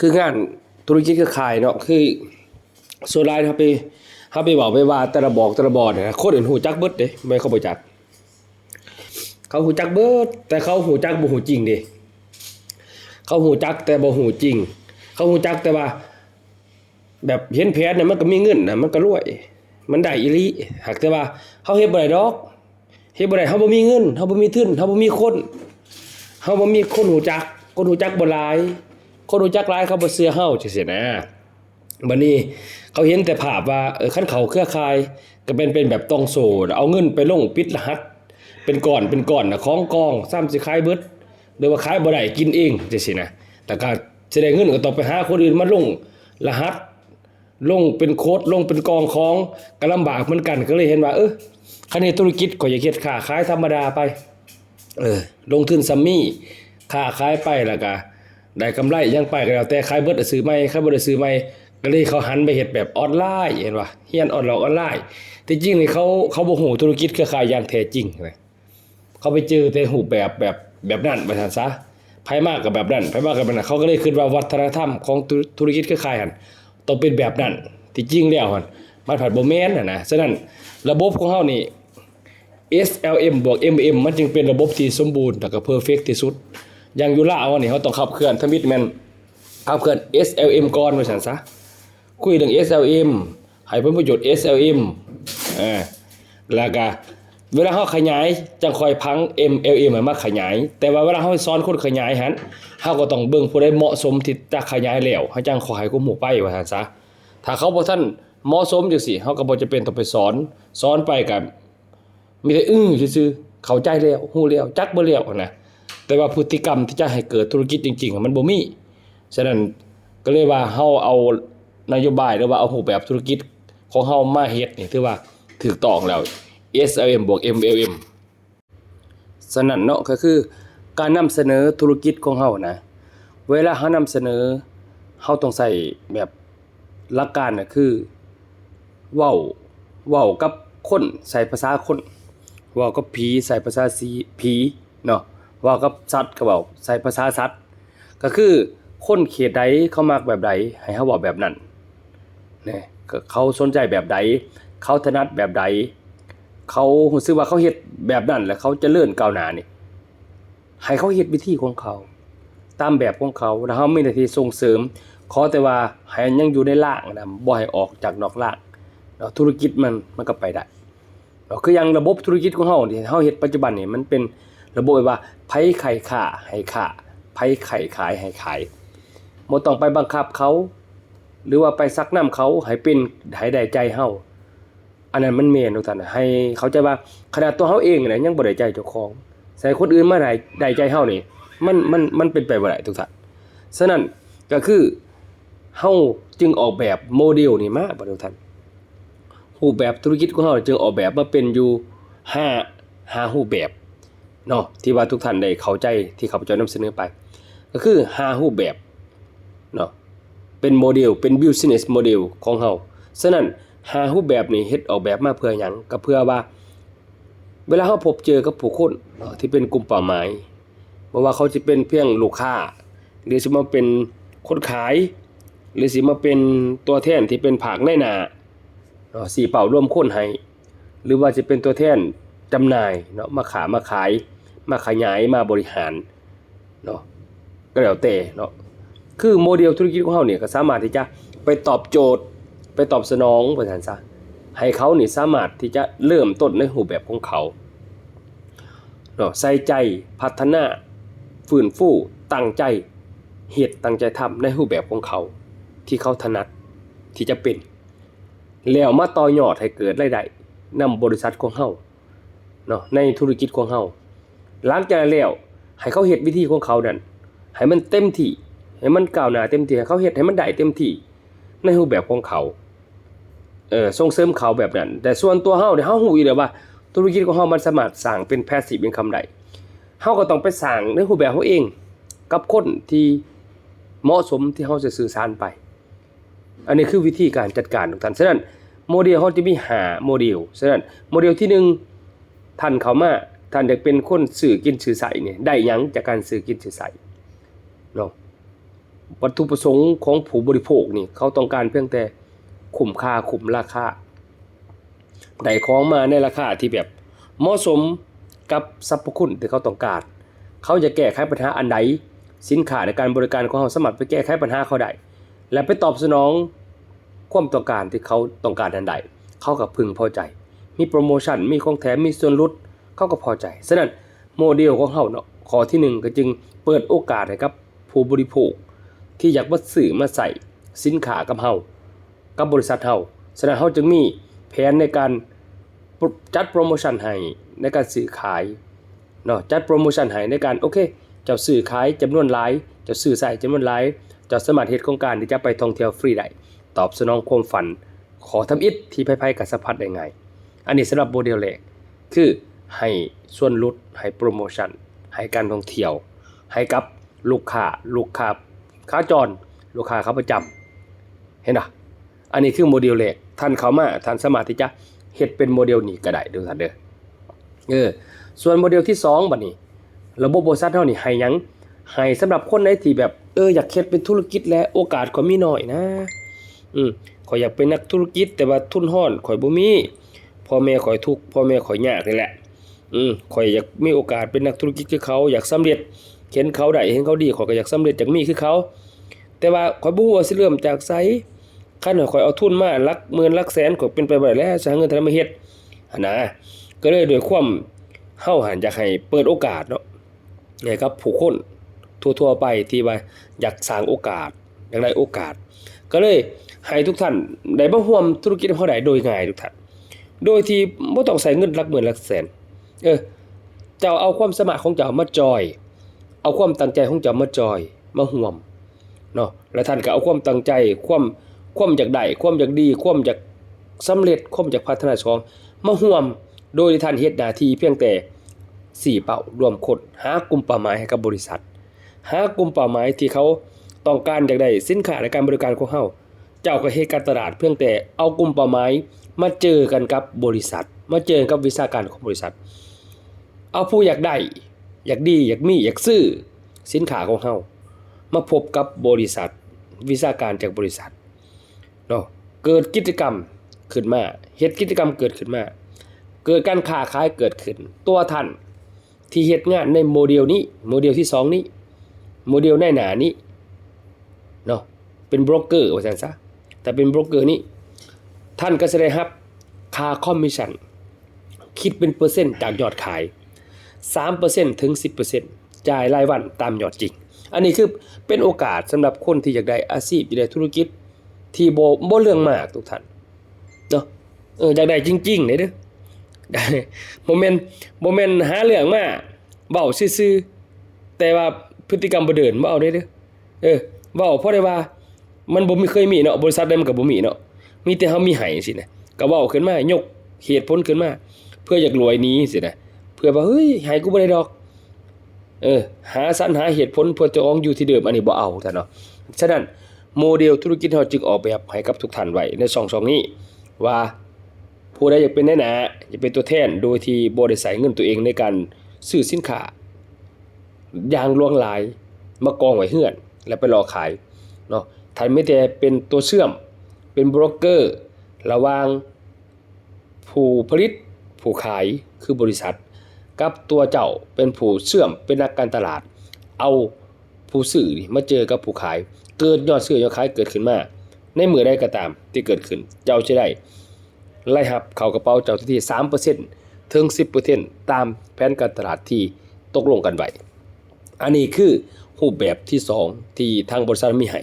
คืองานธุรกิจเครือขายเนาะคือส่วนรายเฮาไปเฮาไปบอกไปว่าแต่ละบอกแต่ละบอดเนี่ยคนอื่นฮู้จักเบิดเด้ไม่เข้าบ่จัก เขาฮู้จักเบิด แต่เขาฮู้จักบ่ฮู้จริงเด้เขาฮู้จักแต่บ่ฮู้จริง เขาฮู้จักแต่ว่า แบบเห็นแผนน่ะมันก็มีเงินน่ะมันก็รวย มันได้อีหลีหากแต่ว่าเฮาเฮ็ดบ่ได้ดอกเฮ็ดบ่ได้เฮาบ่มีเงินเฮาบ่มีทุนเฮาบ่มีคนเฮาบ่มีคนรู้จัก คนรู้จักบ่หลาย คนรู้จักหลายเขาบ่เชื่อเฮาจังซี่นะบัดนี้เขาเห็นแต่ภาพว่าเออคันเขาเครือข่ายก็เป็นเป็นแบบต้องโซเอาเงินไปลงปิดรหัส เป็นก่อนเป็นก่อนนะของกองซ้ำสิขายเบิดหรือว่าขายบ่ได้กินเองจังซี่นะแต่ก็สิได้เงินก็ต้องไปหาคนอื่นมาลงรหัสลงเป็นโค้ดลงเป็นกองของก็ลำบากเหมือนกันก็เลยเห็นว่า เออคันนี้ธุรกิจก็อย่าเฮ็ดค้าขายธรรมดาไป เออ ลงทุนซัมมี่ค้าขายไปแล้วก็ ได้กำไรยังไปก็แล้วแต่ขายเบิดอะซื้อใหม่ขายบ่ได้ซื้อใหม่ก็เลยเขาหันไปเฮ็ดแบบออนไลน์เห็นป่ะเฮียนออนไลน์ออนไลน์แต่จริงนี่เขาเขาบ่ฮู้ธุรกิจเครือข่ายอย่างแท้จริงนะเขาไปเจอแต่รูแบบแบบแบบนั้นว่าซั่นซะไผมากกับแบบนั้นไผมากกับแบบนั้นเขาก็เลยคิดว่าวัฒนธรรมของธุธุรกิจเครือข่ายหั่นต้องเป็นแบบนั้นที่จริงแล้วหั่นมันผัดบ่แม่นน่ะนะฉะนั้นระบบของเฮานี่ SLM บวก MM มันจึงเป็นระบบที่สมบูรณ์แล้วก็เพอร์เฟกที่สุด อย่างยู่ลาวนี่เขาต้องขับเคลื่อนทมิตแมนขับเคลื่อน SLM ก่อนว่าซั่นซะคุยเรื่อง SLM ให้ผลประโยชน์ SLM เออแล้วก็เวลาเฮาขยายจังคอยพัง MLM มาขยาย แต่ว่าเวลาเฮาสอนคนขยายหันเฮาก็ต้องเบิ่งผู้ใดเหมาะสมที่จะขยายแล้วเฮาจังขอให้กูหมู่ไปว่าซั่นซะถ้าเขาบ่ทันเหมาะสมจังซี่เฮาก็บ่จะเป็นต้องไปสอนสอนไปกับมีแต่อื้อซื่อเข้าใจแล้วฮู้แล้วจักบ่แล้วนะ แต่ว่าพฤติกรรมที่จะให้เกิดธุรกิจจริงๆมันบ่มีฉะนั้นก็เลยว่าเฮาเอานโยบายหรือว่าเอารูปแบบธุรกิจของเฮามาเฮ็ดนี่ถือว่าถูกต้องแล้ว SLM บวก MLM ฉะนั้นเนาะก็คือการนำเสนอธุรกิจของเฮานะ เวลาเฮานำเสนอเฮาต้องใส่แบบหลักการน่ะคือเว้าเว้ากับคนใส่ภาษาคนเว้ากับผีใส่ภาษาสีผีเนาะ ว้ากับสัตว์ก็เว้าใส่ภาษาสัตว์ก็คือคนเขตใดเขามักแบบใดให้เฮาเว้าแบบนั้นเนี่ยเขาสนใจแบบใดเขาถนัดแบบใดเขารู้สึกว่าเขาเฮ็ดแบบนั้น แล้วเขาจะเจริญก้าวหน้านี่ให้เขาเฮ็ดวิธีของเขา ตามแบบของเขาแล้วเฮาไมีหน้ที่ส่งเสริม ขอแต่ว่าให้ยังอยู่ในล่างนะบ่ให้ออกจากนอกล่างเนาะธุรกิจมันมันก็ไปได้เนาคืออย่างระบบธุรกิจของเฮาที่เฮาเฮ็ดปัจจุบันนี่มันเป็น ระบบว่าไผไข่ค่าให้ค่าไผไข่ขายให้ขายบ่ต้องไปบังคับเขา หรือว่าไปซักน้ำเขาให้เป็นให้ได้ใจเฮาอันนั้นมันแม่นทุกท่านให้เขาใจว่าขนาดตัวเฮาเองน่ะยังบ่ได้ใจเจ้าของ ใส่คนอื่นมาได้ได้ใจเฮานี่มันมันมันเป็นไปบ่ได้ทุกท่านฉะนั้นก็คือเฮาจึงออกแบบโมเดลนี่มาบ่ทุกท่านรูปแบบธุรกิจของเราจึงออกแบบมาเป็นอยู่5 5รูปแบบ เนาะที่ว่าทุกท่านได้เข้าใจที่ข้าพเจ้านำเสนอไป ก็คือ5รูปแบบเนาะเป็นโมเดลเป็น business model ของเราฉะนั้น5รูปแบบนี้เฮ็ดออกแบบมาเพื่อหยังก็เพื่อว่า เวลาเราพบเจอกับผู้คนที่เป็นกลุ่มเป้าหมายบ่ว่าเขาจะเป็นเพียงลูกค้า หรือสิมาเป็นคนขาย หรือสิมาเป็นตัวแทนที่เป็นภาคในหน้าเนาะสีเป่าร่วมคนให้หรือว่าจะเป็นตัวแทนจำหน่ายเนาะมาขามาขาย มาขยายมาบริหารเนาะก็แล้วแต่เนาะคือโมเดลธุรกิจของเขาเนี่ยก็สามารถที่จะไปตอบโจทย์ ไปตอบสนองประธานซะให้เขานี่สามารถที่จะเริ่มต้นในรูปแบบของเขาเนาะใส่ใจพัฒนาฟื้นฟูตั้งใจเหตุตั้งใจทำในรูปแบบของเขา ที่เขาถนัดที่จะเป็น แล้วมาต่อยอดให้เกิดรายได้นำบริษัทของเฮาเนาะในธุรกิจของเฮา หลังจานั้นแล้วให้เขาเฮ็ดวิธีของเขานั่นให้มันเต็มที่ให้มันก้าวหน้าเต็มที่ให้เขาเฮ็ดให้มันได้เต็มที่ในรูปแบบของเขาเออส่งเสริมเขาแบบนั้น แต่ส่วนตัวเฮาเนี่ยเฮาฮู้อยู่แล้วว่า ธุรกิจของเฮามันสามารถสร้างเป็น passive income ได้เฮาก็ต้องไปสร้างในรูปแบบเฮาเอง กับคนที่เหมาะสมที่เฮาจะสื่อสารไป อันนี้คือวิธีการจัดการของท่านฉะนั้นโมเดลเขาจะมีหาโมเดลฉะนั้นโมเดลที่หนึ่งท่านเขามา ท่านอยากเป็นคนสื่อกินสื่อใสเนี่ยได้ยังจากการสื่อกินสื่อใสเนาะวัตถุประสงค์ของผู้บริโภคนี่เขาต้องการเพียงแต่คุ้มค่าคุ้มราคาได้ของมาในราคาที่แบบเหมาะสมกับสรรพคุณที่เขาต้องการ เขาจะแก้ไขปัญหาอันใดสินค้าในการบริการของเขาสามารไปแก้ไขปัญหาเขาได้และไปตอบสนองความต้องการที่เขาต้องการอันใด เขาก็พึงพอใจ มีโปรโมชั่นมีของแถมมีส่วนลด เขาก็พอใจฉะนั้นโมเดลของเขาเนาะข้อที่หนึ่งก็จึงเปิดโอกาสให้กับผู้บริโภค ที่อยากมาซื้อมาใส่สินค้ากับเฮากับบริษัทเฮาฉะนั้นเฮาจึงมีแผนในการจัดโปรโมชั่นให้ในการซื้อขายเนาะจัดโปรโมชั่นให้ในการโอเคเจ้าซื้อขายจำนวนหลายเจ้าซื้อใส่จำนวนหลายเจ้าสามารเฮ็ดโครงการที่จะไปท่องเที่ยวฟรีได้ตอบสนองความฝัน ขอทำอิฐที่ไผๆกับสัมผัสได้ง่ายอันนี้สำหรับโมเดลแรกคือ ให้ส่วนลดให้โปรโมชั่นให้การท่องเที่ยว ให้กับลูกค้าลูกค้าขาจร ลูกค้าขาประจำเห็นป่ะอันนี้คือโมเดลแรกท่านเข้ามาท่านสามารถที่จะเฮ็ดเป็นโมเดลนี้ก็ได้เด้อท่านเด้อเออส่วนโมเดลที่2บัดนี้ ระบบบริษัทเฮานี่ให้หยังให้สำหรับคนไหนที่แบบเอออยากเฮ็ดเป็นธุรกิจและโอกาสก็มีน้อยนะอืมข่อยอยากเป็นนักธุรกิจแต่ว่าทุนห้อนข่อยบ่มีพ่อแม่ข่อยทุกพ่อแม่ข่อยยากนี่แหละ อืมข่อยอยากมีโอกาสเป็นนักธุรกิจคือเขาอยากสำเร็จเห็นเขาได้เห็นเขาดีข่อยก็อยากสำเร็จอยากมีคือเขา แต่ว่าข่อยบ่ฮู้ว่าสิเริ่มจากไสคันว่าข่อยเอาทุนมาหลักหมื่นหลักแสนก็เป็นไปบ่ได้แล้วจะหาเงินทางมาเฮ็ดหั่นนะก็เลยด้วยความเฮาหันอยากให้เปิดโอกาสเนาะให้กับผู้คนทั่วๆไปที่ว่าอยากสร้างโอกาสอยากได้โอกาส ก็เลยให้ทุกท่านได้มาร่วมธุรกิจเฮาได้โดยง่ายทุกท่านโดยที่บ่ต้องใส่เงินหลักหมื่นหลักแสน เออเจ้าเอาความสามารของเจ้ามาจอย เอาความตั้งใจของเจ้ามาจอย มาห่วมเนาะแล้วท่านก็เอาความตั้งใจความความอยากได้ความอยากดี ความอยากสำเร็จความอยากพัฒนาของมาห่วมโดยท่านเฮ็ดหน้าที่เพียงแต่สี่เป้ารวมคนหากลุ่มเป้าหมายให้กับบริษัท หากลุ่มเป้าหมายที่เขาต้องการอยากได้สินค้าในการบริการของเฮาเจ้าก็เฮ็ดการตลาดเพียงแต่เอากลุ่มเป้าหมายมาเจอกันกับบริษัท มาเจอกับวิชาการของบริษัท เอาผู้อยากได้ อยากดี อยากมี อยากซื้อ สินค้าของเฮามาพบกับบริษัท วิชาการจากบริษัทเนาะเกิดกิจกรรมขึ้นมาเฮ็ดกิจกรรมเกิดขึ้นมา เกิดการค้าขายเกิดขึ้น ตัวท่านที่เฮ็ดงานในโมเดลนี้ โมเดลที่สองนี้ โมเดลในหนานี้เนาะเป็นโบรกเกอร์ว่าซั่นซะแต่เป็นโบรกเกอร์นี้ ท่านก็จะได้รับค่าคอมมิชชั่นคิดเป็นเปอร์เซ็นต์จากยอดขาย 3%ถึง 10%จ่ายรายวันตามยอดจริง อันนี้คือเป็นโอกาสสำหรับคนที่อยากได้อาชีพอยากได้ธุรกิจที่โบ่บ่เรื่องมากทุกท่านเนาะเอออยากได้จริงๆเลยเด้อได้บ่แม่นบ่แม่นต์หาเรื่องมาเว้าซื่อๆแต่ว่าพฤติกรรมบ่เดินบ่เอาเด้อเด้อเออเว้าเพราะได้ว่ามันบ่มีเคยมีเนาะบริษัทใดมันก็บ่มีเนาะมีแต่เฮามีให้สินะก็เว้าขึ้นมายกเหตุผลขึ้นมา เพื่ออยากรวยนี้สินะ พื่อว่าเฮ้ยให้กูบ่ได้ดอก เออ หาสรรหาเหตุผลเพื่อจะอองอยู่ที่เดิมอันนี้บ่เอาท่านเนาะฉะนั้นโมเดลธุรกิจเฮาจึงออกแบบให้กับทุกท่านไว้ในช่องนี้ ว่าผู้ใดอยากเป็นในหนาอยากเป็นตัวแทนโดยที่บ่ได้ใส่เงินตัวเองในการซื้อสินค้าอย่างลวงหลายมากองไว้เฮือน แล้วไปรอขายเนาะท่านไม่แต่เป็นตัวเชื่อมเป็นบรกเกอร์ระหว่างผู้ผลิตผู้ขายคือบริษัท กับตัวเจ้าเป็นผู้เชื่อมเป็นนักการตลาด เอาผู้ซื้อมาเจอกับผู้ขาย เกิดยอดซื้อยอดขายเกิดขึ้นมา ในมือใดก็ตามที่เกิดขึ้น เจ้าจะได้ไล่หับเข้ากระเป๋าเจ้าทันที3%ถึง10%ตามแผนการตลาดที่ตกลงกันไว้อันนี้คือรูปแบบที่2ที่ทางบริษัทมีให้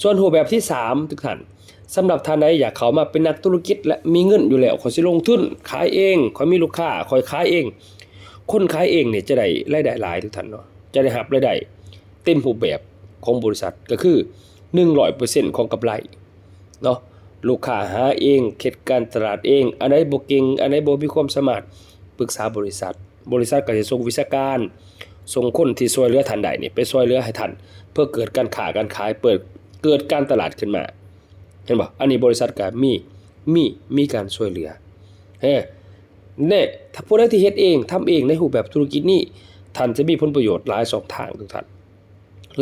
ส่วนรูปแบบที่3ทุกท่าน สำหรับท่านใดอยากเขามาเป็นนักธุรกิจ และมีเงินอยู่แล้วขอยสิลงทุนขายเองขอยมีลูกค้าขอยขายเอง คนขายเองเนี่ยจะได้รายได้หลายทุกท่านเนาะจะได้รับรายได้เต็มรูปแบบของบริษัทก็คือ100%ของกำไรเนาะลูกค้าหาเองเข็ดการตลาดเอง อันไหนบ่เก่งอันไหนบ่มีความสามารถปรึกษาบริษัท บริษัทก็จะส่งวิชาการส่งคนที่ช่วยเหลือท่านใดนี่ไปช่วยเหลือให้ท่านเพื่อเกิดการค้าการขายเปิดเกิดการตลาดขึ้นมา เห็นบ่อันนี้บริษัทก็มีมีมีการช่วยเหลือเฮ้เน่ถ้าผู้ใดที่เฮ็ดเองทำเองในรูปแบบธุรกิจนี้ท่านจะมีผลประโยชน์หลายสองทางทุกท่าน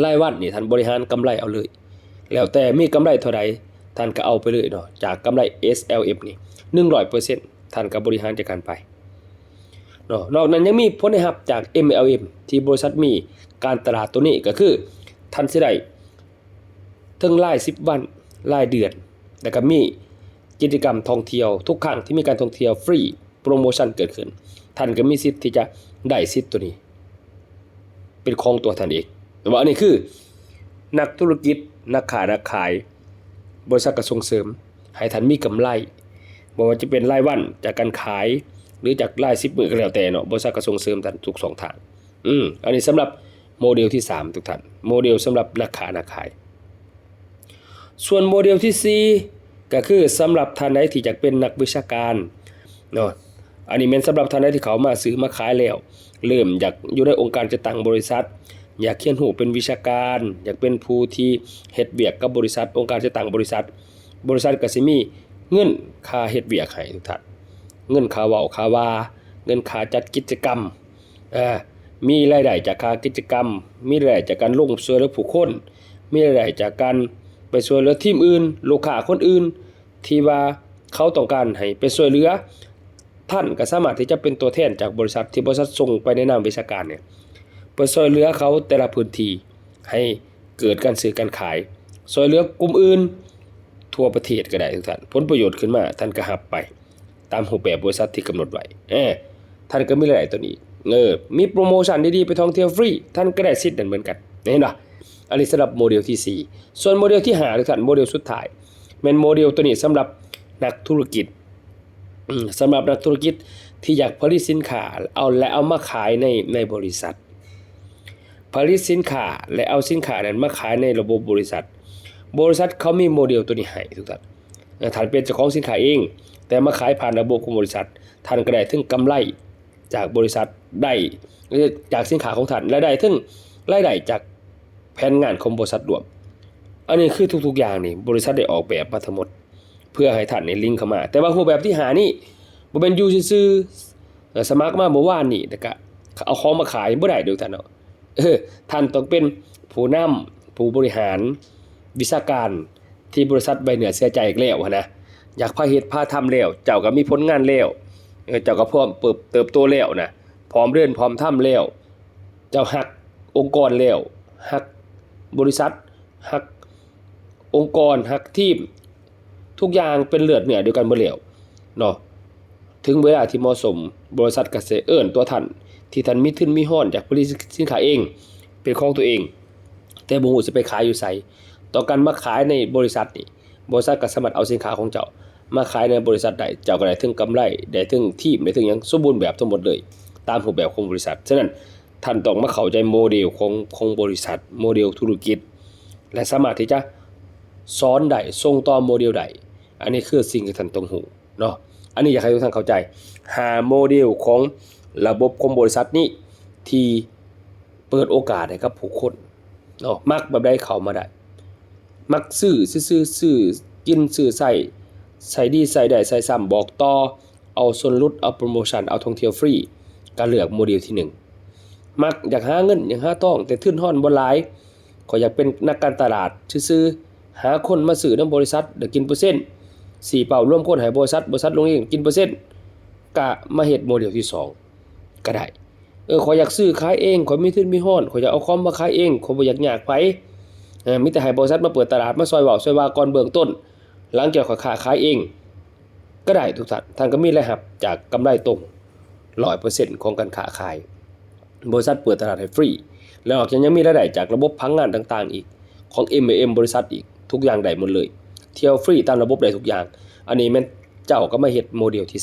รายวันนี่ท่านบริหารกำไรเอาเลย แล้วแต่มีกำไรเท่าใดท่านก็เอาไปเลยเนาะจากกำไร SLF นี่ 100%ท่านก็บริหารจัดการไปเนาะนอกนั้นยังมีผลได้รับจาก MLM ที่บริษัทมีการตลาดตัวนี้ก็คือท่านสิได้ถึงราย10วัน รายเดือนแล้วก็มีกิจกรรมท่องเที่ยวทุกครั้งที่มีการท่องเที่ยวฟรีโปรโมชั่นเกิดขึ้น ท่านก็มีสิทธิ์ที่จะได้สิทธิ์ตัวนี้ เป็นของตัวท่านเองแต่ว่าอันนี้คือ นักธุรกิจนักขายนักขาย บริษัทกระส่งเสริม ให้ท่านมีกำไรบ่ว่าจะเป็นรายวันจากการขายหรือจากรายสิบมือก็แล้วแต่เนาะบริษัทกระส่งเสริมท่านทุกสองทางอืมอันนี้สำหรับโมเดลที่ 3 ทุกท่านโมเดลสำหรับนักขายนักขาย ส่วนโมเดลที่ 4 ก็คือสำหรับท่านใดที่อยากเป็นนักวิชาการเนาะอันนี้เป็นสำหรับท่านใดที่เขามาซื้อมาขายแล้ว เริ่มอยากอยู่ในองค์การจะตั้งบริษัท อยากเขียนหูเป็นวิชาการ อยากเป็นผู้ที่เฮ็ดเวียกกับบริษัท องค์การจะตั้งบริษัท บริษัทก็สิมีเงินค่าเฮ็ดเวียกให้ทุกท่านเงินค่าเว้าค่าว่า เงินค่าจัดกิจกรรมอ่ามีรายได้จากค่ากิจกรรม มีรายได้จากการลงช่วยเหลือผู้คน มีรายได้จากการ ไปช่วยเหลือทีมอื่น ลูกค้าคนอื่น ที่ว่าเขาต้องการให้ไปช่วยเหลือ ท่านก็สามารถที่จะเป็นตัวแทนจากบริษัทที่บริษัทส่งไปในนามวิชาการเนี่ยไปช่วยเหลือเขาแต่ละพื้นที่ให้เกิดการซื้อการขายช่วยเหลือกลุ่มอื่น ทั่วประเทศก็ได้ทุกท่านผลประโยชน์ขึ้นมา ท่านก็หับไป ตามรูแบบบริษัทที่กำหนดไว้เออท่านก็มีรายได้ตัวนี้เออมีโปรโมชั่นดีๆไปท่องเที่ยวฟรีท่านก็ได้สิทธิ์เหมือนกันเห็นป่ะ อันนี้สำหรับโมเดลที่ 4 ส่วนโมเดลที่5ทุกท่านโมเดลสุดท้ายเป็นโมเดลตัวนี้สำหรับนักธุรกิจอืมสำหรับนักธุรกิจที่อยากผลิตสินค้าเอาและเอามาขายในในบริษัท ผลิตสินค้าและเอาสินค้านั้นมาขายในระบบบริษัท บริษัทเขามีโมเดลตัวนี้ให้ทุกท่านเอ่อท่านเป็นเจ้าของสินค้าเอง แต่มาขายผ่านระบบของบริษัทท่านก็ได้ถึงกำไรจากบริษัทได้จากสินค้าของท่านและได้ถึงรายได้จาก แผนงานของบริษัทรวม อันนี้คือทุกๆอย่างนี่บริษัทได้ออกแบบมาทั้งหมด เพื่อให้ท่านในลิงก์เข้ามา แต่ว่ารูปแบบที่หานี่บ่เป็นอยู่ซื่อสมัครมาเมื่อวานนี่แต่ก็เอาของมาขายบ่ได้เด้อท่านเนาะเออท่านต้องเป็นผู้นำผู้บริหารวิชาการที่บริษัทใบเหนือเสียใจอีกแล้วนะอยากพาเฮ็ดพาทำแล้วเจ้าก็มีผลงานแล้วเออเจ้าก็พร้อมเติบเติบโตแล้วนะพร้อมเดินพร้อมทำแล้ว เจ้าฮักองค์กรแล้วฮัก บริษัทฮักองค์กรฮักทีมทุกอย่างเป็นเลือดเหนือเดียวกันเบ่แล้วเนาะถึงเวลาที่เหมาะสมบริษัทก็สิเอิ้นตัวท่านที่ท่านมีทุนมีห้อนจากผลิตสินค้าเอง เป็นของตัวเอง แต่บ่ฮู้สิไปขายอยู่ไสต้อการมาขายในบริษัทนี่บริษัทก็สามารถเอาสินค้าของเจ้า มาขายในบริษัทได้เจ้าก็ได้ถึงกำไรได้ถึงทีมได้ถึงยังสมบูรณ์แบบทั้งหมดเลย ตามรูปแบบของบริษัทฉะนั้น ท่านต้องมาเข้าใจโมเดลของของบริษัทโมเดลธุรกิจ และสามารถที่จะสอนได้ส่งต่อโมเดลใดอันนี้คือสิ่งที่ท่านต้องหูเนาะอันนี้อยากให้ทุกท่านเข้าใจ หาโมเดลของระบบของบริษัทนี้ที่เปิดโอกาสให้กับผู้คนเนาะมักแบบใดเข้ามาได้ มักซื้อซื้อซื้อกินซื้อใส่ใส่ดีใส่ได้ใส่ซ้ำบอกต่อเอาส่วนลดเอาโปรโมชั่นเอาท่องเที่ยวฟรีก็เลือกโมเดลที่หนึ่ง มักอยากหาเงินอยากหาทองแต่ทื่นฮ้อนบ่หลายขออยากเป็นนักการตลาดซื่อหาคนมาซื้อนำบริษัทเดี๋ยวกินเปอร์เซ็นต์สี่เป่าร่วมคนให้บริษัทบริษัทลงเองกินเปอร์เซ็นต์กะมาเฮ็ดโมเดลที่สองก็ได้เออขออยากซื้อขายเองขอมีทุนมีห้อนขออยากเอาคอมมาขายเองขอบ่อยากยากไผเออมีแต่ให้บริษัทมาเปิดตลาดมาซอยเว้าซอยว่าก่อนเบื้องต้น หลังจากขอยค้าขายเอง ก็ได้ทุกท่านท่านก็มีรายรับจากกำไรตรง100%ของการค้าขาย บริษัทเปิดตลาดให้ฟรี แล้วยังยังมีรายได้จากระบบพังงานต่างๆ อีก ของ M&M บริษัทอีกทุกอย่างได้หมดเลย เที่ยวฟรีตามระบบได้ทุกอย่าง อันนี้ม่นเจ้าก็มาเฮ็ดโมเดลที่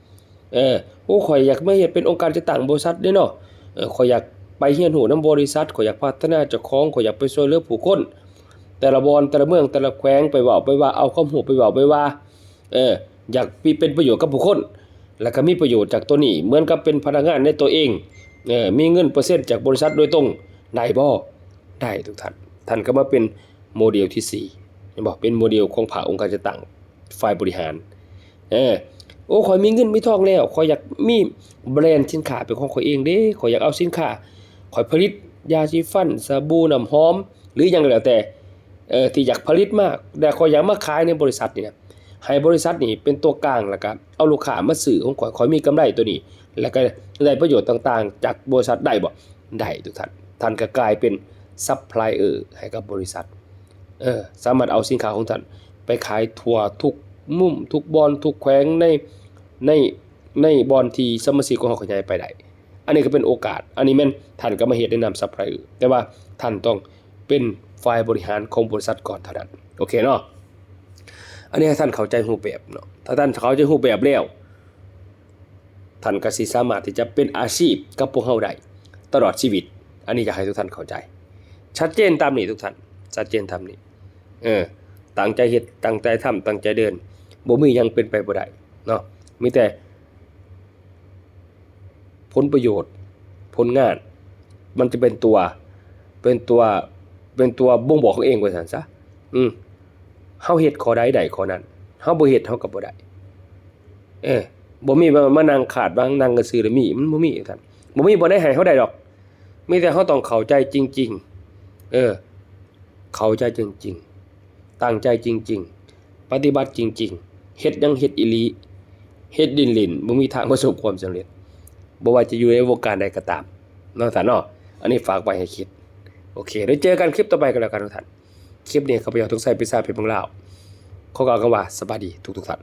3 เออโอ้ข่อยอยากมาเฮ็ดเป็นองค์การจัดตั้งบริษัทเด้เนาะเออข่อยอยากไปเรียนรู้นำบริษัทข่อยอยากพัฒนาเจ้าของข่อยอยากไปช่วยเหลือผู้คนแต่ละบอนแต่ละเมืองแต่ละแขวงไปเว้าไปว่าเอาความรู้ไปเว้าไปว่าเอออยากมีเป็นประโยชน์กับผู้คน แล้วก็มีประโยชน์จากตัวนี้เหมือนกับเป็นพนักงานในตัวเอง เออมีเงินเปอร์เซ็นต์จากบริษัทโดยตรงได้บ่ได้ทุกท่านท่านก็มาเป็นโมเดลที่สี่เห็นบอกเป็นโมเดลของภาองค์การจัดตั้งฝ่ายบริหารเออโอ้ขอยมีเงินมีทองแล้วขอยอยากมีแบรนด์สินค้าเป็นของขอยเองเด้ขอยอยากเอาสินค้าขอยผลิตยาสีฟันสบู่น้ำหอม หรือยังก็แล้วแต่เออที่อยากผลิตมากแต่ขอยอยากมาขายในบริษัทนี่นะ ให้บริษัทนี่เป็นตัวกลางแล้วก็เอาลูกค้ามาซื้อของข่อยข่อยมีกำไรตัวนี้ แล้วก็ได้ประโยชน์ต่างๆ จากบริษัทได้บ่ได้ทุกท่านท่านก็กลายเป็นซัพพลายเออร์ให้กับบริษัทเออสามารถเอาสินค้าของท่านไปขายทั่วทุกมุมทุกบอนทุกแขวงในในในบอนที่สมาชิกของเขาขยายไปได้ อันนี้ก็เป็นโอกาส อันนี้แม่นท่านก็มาเฮ็ดแนะนำซัพพลายเออร์แต่ว่าท่านต้องเป็นฝ่ายบริหารของบริษัทก่อนเท่านั้น โอเคเนาะ อันนี้ให้ท่านเข้าใจรูปแบบเนาะถ้าท่านเข้าใจรูปแบบแล้วท่านก็สิสามารถที่จะเป็นอาชีพกับพวกเฮาได้ตลอดชีวิต อันนี้อยากให้ทุกท่านเข้าใจ ชัดเจนตามนี้ทุกท่าน ชัดเจนตามนี้ เออตั้งใจเฮ็ดตั้งใจทำตั้งใจเดินบ่มียังเป็นไปบ่ได้เนาะมีแต่ ผลประโยชน์ ผลงาน มันจะเป็นตัว เป็นตัว เป็นตัวบ่งบอกของเองว่าซั่นซะ อืม เฮาเฮ็ดขอใดได้ขอนั้นเฮาบ่เฮ็ดเฮาก็บ่ได้เออบ่มีมานั่งขาดบางนั่งก็ซื้อแล้วมีมันบ่มีท่านบ่มีบ่ได้ให้เฮาได้ดอกมีแต่เฮาต้องเข้าใจจริง ๆ เออ เข้าใจจริง ๆ ตั้งใจจริง ๆ ปฏิบัติจริง ๆเฮ็ดยังเฮ็ดอีหลีเฮ็ดดินลินบ่มีทางประสบความสำเร็จบ่ว่าจะอยู่ในวงการใดก็ตามเนาะท่านเนาะอันนี้ฝากไว้ให้คิด โอเคเดี๋ยวเจอกันคลิปต่อไปกันแล้วกันทุกท่าน คลิปนี้ข้าพเจ้าทุกใส่พิซซ่าเพชรบางลาวขอกล่าวคำว่าสบายดีทุกๆท่าน